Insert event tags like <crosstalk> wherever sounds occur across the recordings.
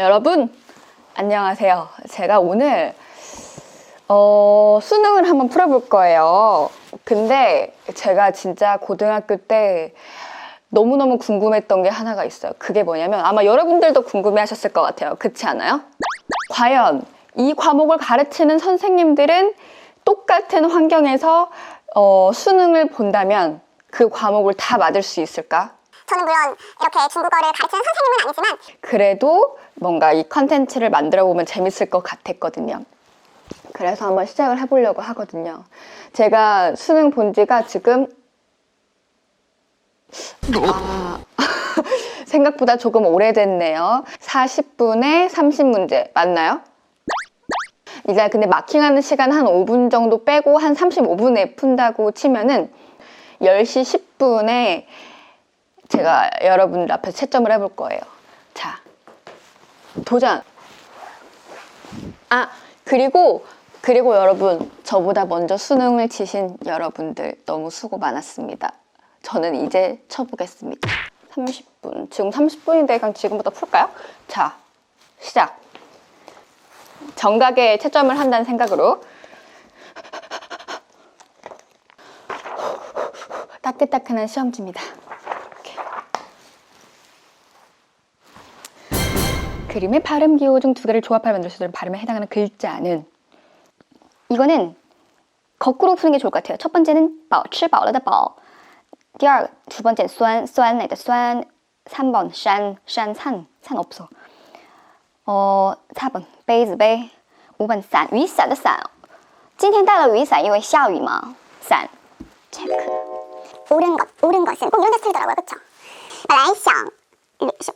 여러분, 안녕하세요. 제가 오늘, 어, 수능을 한번 풀어볼 거예요. 근데 제가 진짜 고등학교 때 너무너무 궁금했던 게 하나가 있어요. 그게 뭐냐면 아마 여러분들도 궁금해 하셨을 것 같아요. 그렇지 않아요? 과연 이 과목을 가르치는 선생님들은 똑같은 환경에서 어, 수능을 본다면 그 과목을 다 맞을 수 있을까? 저는 물론 이렇게 중국어를 가르치는 선생님은 아니지만 그래도 뭔가 이 컨텐츠를 만들어 보면 재밌을 것 같았거든요. 그래서 한번 시작을 해보려고 하거든요. 제가 수능 본 지가 지금 아, <laughs> 생각보다 조금 오래됐네요. 40분에 30문제 맞나요? 이제 근데 마킹하는 시간 한 5분 정도 빼고 한 35분에 푼다고 치면은 10시 10분에 제가 여러분들 앞에서 채점을 해볼 거예요. 자, 도전! 아, 그리고, 그리고 여러분, 저보다 먼저 수능을 치신 여러분들 너무 수고 많았습니다. 저는 이제 쳐보겠습니다. 30분. 지금 30분인데 그냥 지금부터 풀까요? 자, 시작. 정각에 채점을 한다는 생각으로 따끈따끈한 시험지입니다. 이렇게. 그림의 발음 기호 중 두 개를 조합하여 만들 수 있는 발음에 해당하는 글자는 이거는 거꾸로 푸는 게 좋을 것 같아요. 첫 번째는 饱吃饱了的饱，第二두 번째는 酸酸奶的酸， 3번 산 산산 산 없어. 어 4번 杯子杯，5번伞雨伞的伞。今天带了雨伞，因为下雨嘛。伞 check。 옳은 것, 옳은 것은 꼭 이런 데 쓰더라고요. 그쵸? 本来想嗯是嗯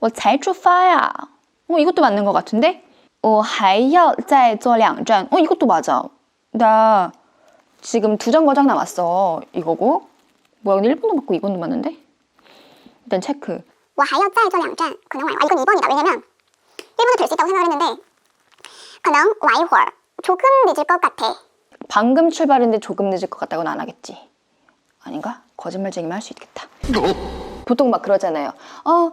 我才出发呀. 어, 이것도 맞는 것 같은데? 我还要再坐两站. 어, 이것도 맞아. 나 지금 두 정거장 남았어. 이거고. 뭐야, 근데 1번도 맞고 2번도 맞는데? 일단 체크. 我还要再坐两站可能晚아 이건 2번이다 왜냐면 1번도 될 수 있다고 생각을 했는데 可能晚一会儿 조금 늦을 것 같아 방금 출발인데 조금 늦을 것 같다고는 안 하겠지. 아닌가? 거짓말쟁이만 할 수 있겠다. 보통 막 그러잖아요. 어,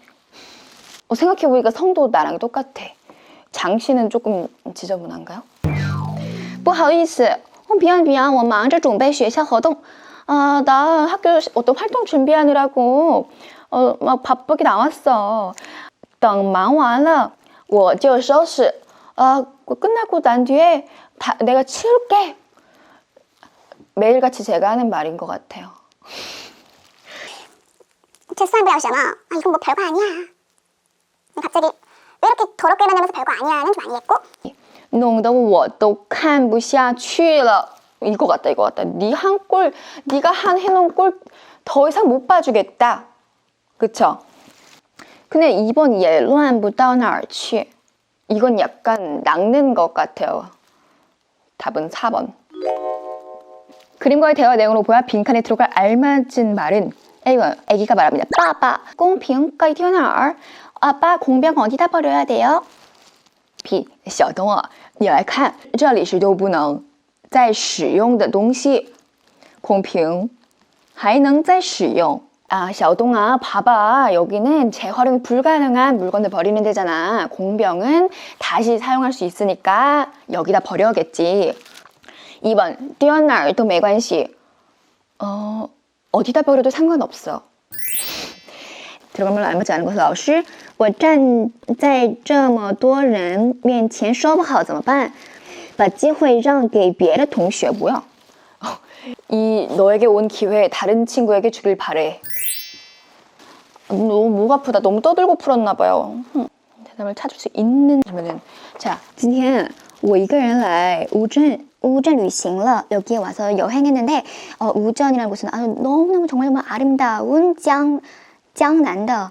어, 생각해보니까 성도 나랑 똑같아. 장씨는 조금 지저분한가요? 不好意思, 어, 미안 미안, 我忙着准备学校活动. 아, 나 학교 어떤 활동 준비하느라고 어, 막 바쁘게 나왔어. 等忙完了我就收拾. 아, 끝나고 난 뒤에 다 내가 치울게. 매일같이 제가 하는 말인 것 같아요. <laughs> 这算不了什么아 이건 뭐 별거 아니야 갑자기 왜 이렇게 더럽게 만나면서 별거 아니야는 좀 아니겠고 弄得我都看不下去了. 이거 같다, 이거 같다. 네 한 꼴, 네가 한 해놓은 꼴 더 이상 못 봐주겠다. 그쵸? 근데 2번 也乱不到哪儿去. 이건 약간 낚는 것 같아요. 답은 4번. 그림과의 대화 내용으로 보아 빈칸에 들어갈 알맞은 말은 A번 아기가 말합니다. 빠빠 공평 该丢哪儿? 아빠 공병 어디다 버려야 돼요? P 小东啊，你来看，这里是都不能再使用的东西，空瓶还能再使用。아, 小东啊, 봐봐. 여기는 재활용이 불가능한 물건을 버리는 데잖아. 공병은 다시 사용할 수 있으니까 여기다 버려야겠지. 2번, 丢哪儿都没关系. 어, 어디다 버려도 상관없어. 들어가면 알맞지 않은 것은 老师, 我站在这么多人面前说不好怎么办?把机会让给别的同学 뭐야? 이 <laughs> 너에게 온 기회 다른 친구에게 주길 바래. 너무 목 아프다. 너무 떠들고 풀었나 봐요. 흠, 대답을 찾을 수 있는 그러면은 자, 今天我一个人来乌镇 우전 旅行了 여기에 와서 여행했는데 어, 우전이라는 곳은 아주 너무너무 정말 정말 아름다운 江江南的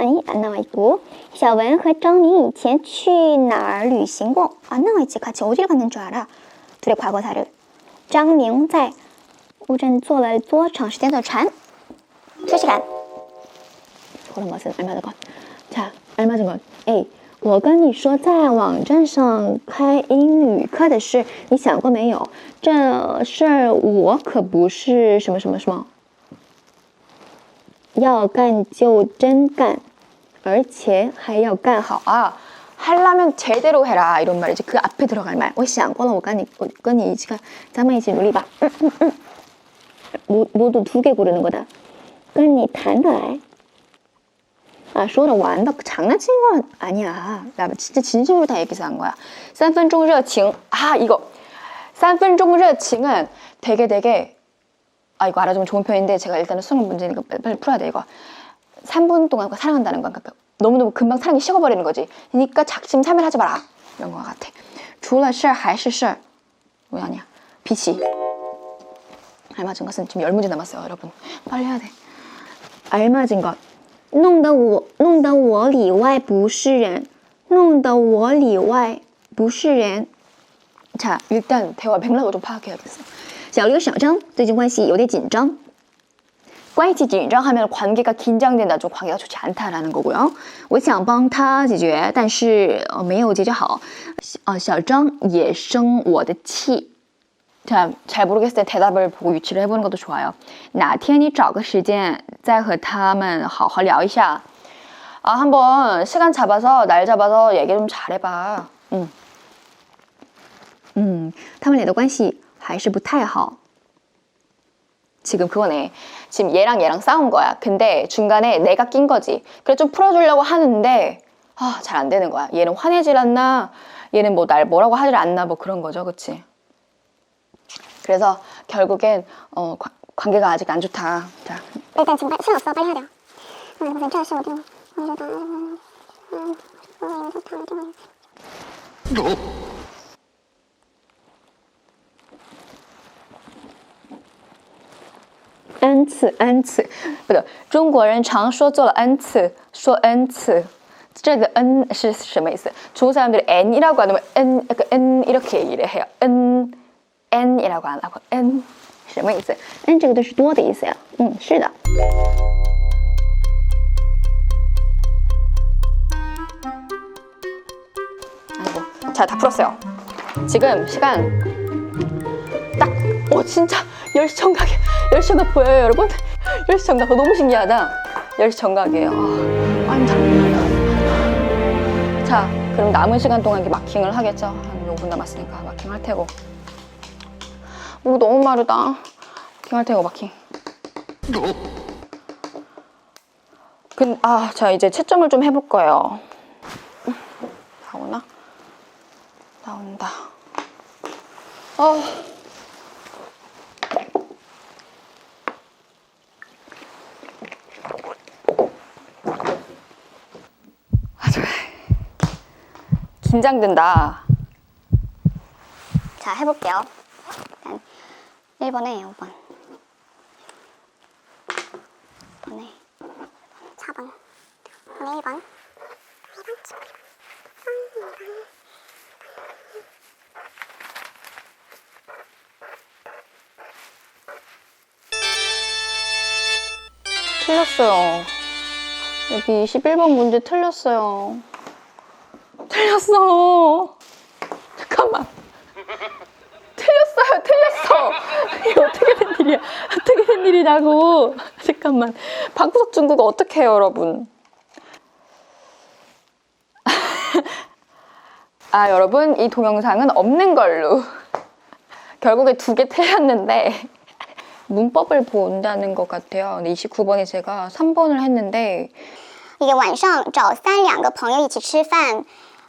아니 안 나와 있고 小文和张明以前去哪儿旅行过? 안 나와 있지. 같이 어디를 갔는 줄 알아? 둘의 과거사를. 张明在乌镇坐了多长时间的船? 2시간. 그런 것은 알맞은 것. 자, 알맞은 것. A. 我跟你说，在网站上开英语课的事，你想过没有？这事儿我可不是什么什么什么，要干就真干， 而且还要干好。 아, 하려면 제대로 해라 이런 말이지. 그 앞에 들어갈 말. 我想过了，我跟你，我跟你一起看，咱们一起努力吧。嗯嗯嗯，모모두두 개 고르는 거다。跟你谈得来。 아, 说着玩的 장난친 건 아니야. 나 진짜 진심으로 다 얘기해서 한 거야. 三分钟热情. 아, 이거. 三分钟热情은 되게 되게 아, 이거 알아주면 좋은 표현인데 제가 일단은 수능 문제니까 빨리, 빨리 풀어야 돼, 이거. 3분 동안 사랑한다는 건 그러니까 너무너무 금방 사랑이 식어버리는 거지. 그러니까 작심삼일하지 마라. 이런 거 같아. 除了事儿还是事儿. 왜 아니야? 빛이. 알맞은 것은 지금 열 문제 남았어요, 여러분. 빨리 해야 돼. 알맞은 것. 弄得我弄得我里外不是人，弄得我里外不是人。 자, 일단 대화 맥락을 좀 파악해야겠어. 小刘小张最近关系有点紧张。 관계 긴장하면 관계가 긴장된다, 좀 관계가 좋지 않다라는 거고요. 我想帮他解决，但是呃没有解决好。啊，小张也生我的气。 자, 잘 모르겠을 때 대답을 보고 유치를 해보는 것도 좋아요. 哪天你找个时间再和他们好好聊一下. 아, 한번 시간 잡아서 날 잡아서 얘기 좀 잘해봐. 응. 嗯，他们俩的关系还是不太好。 지금 그거네. 지금 얘랑 얘랑 싸운 거야. 근데 중간에 내가 낀 거지. 그래 좀 풀어주려고 하는데 아, 잘 안 되는 거야. 얘는 화내질 않나? 얘는 뭐 날 뭐라고 하질 않나? 뭐 그런 거죠, 그치? 그래서 결국엔 어, 관- 관계가 아직 안 좋다. 자, 일단 지금 시간 없어 빨리 해야 돼요. 음, 그래서 저 시간 좀 오늘 다 음, 음, 오늘 다 좀. n 次 n 次不对，中国人常说做了 n 次，说 n 次。这个 n 是什么意思？ 중국 사람들이 n이라고 안 하면 n 그 n 이렇게 얘기를 해요. n n이라고 안 하고 n 什么意思？ n 这个都是多的意思呀。嗯，是的。 아이고, 자, 다 풀었어요. 지금 시간 딱, 오, 진짜 10시 정각이야. 10시 정각 보여요, 여러분? 10시 정각. 그거 너무 신기하다. 10시 정각이에요. 아, 완전. 자, 그럼 남은 시간 동안 이렇게 마킹을 하겠죠? 한 5분 남았으니까 마킹 할 테고. 오, 너무 마르다. 마킹 할 테고, 마킹. 근, 아, 자, 이제 채점을 좀 해볼 거예요. 나오나? 나온다. 어. 긴장된다. 자, 해볼게요. 일단 1번에 5번. 1번에 4번. 1번에 1번. 틀렸어요. 여기 21번 문제 틀렸어요. 틀렸어. 잠깐만. 틀렸어요, 틀렸어. 이게 어떻게 된 일이야? 어떻게 된 일이냐고. 잠깐만. 방구석 중국어 어떻게 해요, 여러분? <laughs> 아, 여러분, 이 동영상은 없는 걸로. 결국에 두 개 틀렸는데, 문법을 본다는 것 같아요. 근데 29번에 제가 3번을 했는데, 이게 晚上找三两个朋友一起吃饭.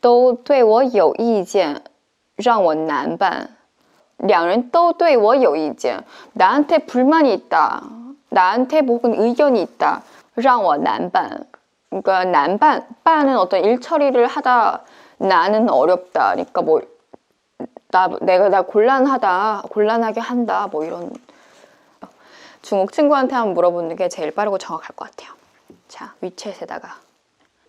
都对我有意见让我难办两人都对我有意见 나한테 불만이 있다. 나한테 혹은 의견이 있다. 让我难办 그러니까 난반 반은 어떤 일 처리를 하다 나는 어렵다. 그러니까 뭐 나 내가 나 곤란하다, 곤란하게 한다, 뭐 이런 중국 친구한테 한번 물어보는 게 제일 빠르고 정확할 것 같아요. 자 위챗에다가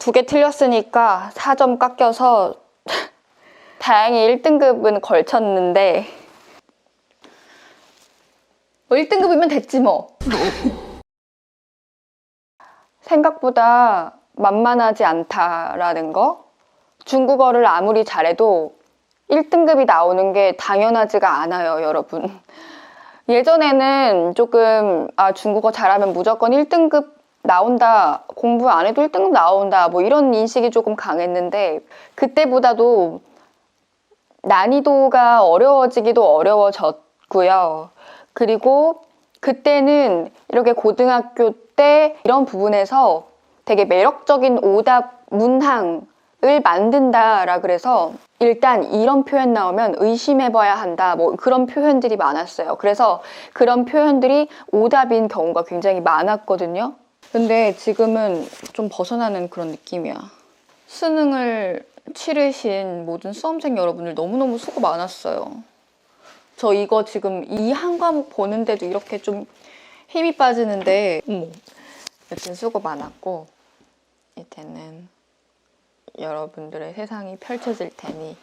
두 개 틀렸으니까 4점 깎여서 <laughs> 다행히 1등급은 걸쳤는데 뭐 1등급이면 됐지 뭐. <laughs> 생각보다 만만하지 않다라는 거. 중국어를 아무리 잘해도 1등급이 나오는 게 당연하지가 않아요, 여러분. 예전에는 조금 아 중국어 잘하면 무조건 1등급 나온다 공부 안 해도 1등급 나온다 뭐 이런 인식이 조금 강했는데 그때보다도 난이도가 어려워지기도 어려워졌고요 그리고 그때는 이렇게 고등학교 때 이런 부분에서 되게 매력적인 오답 문항을 만든다라 그래서 일단 이런 표현 나오면 의심해봐야 한다. 뭐 그런 표현들이 많았어요. 그래서 그런 표현들이 오답인 경우가 굉장히 많았거든요. 근데 지금은 좀 벗어나는 그런 느낌이야. 수능을 치르신 모든 수험생 여러분들 너무너무 수고 많았어요. 저 이거 지금 이 한 과목 보는데도 이렇게 좀 힘이 빠지는데, 어머. 여튼 수고 많았고, 이제는 여러분들의 세상이 펼쳐질 테니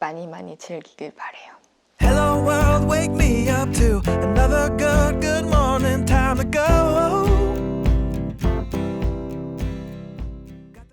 많이 많이 즐기길 바래요. Hello world, wake me up to another good, good morning. Time to go.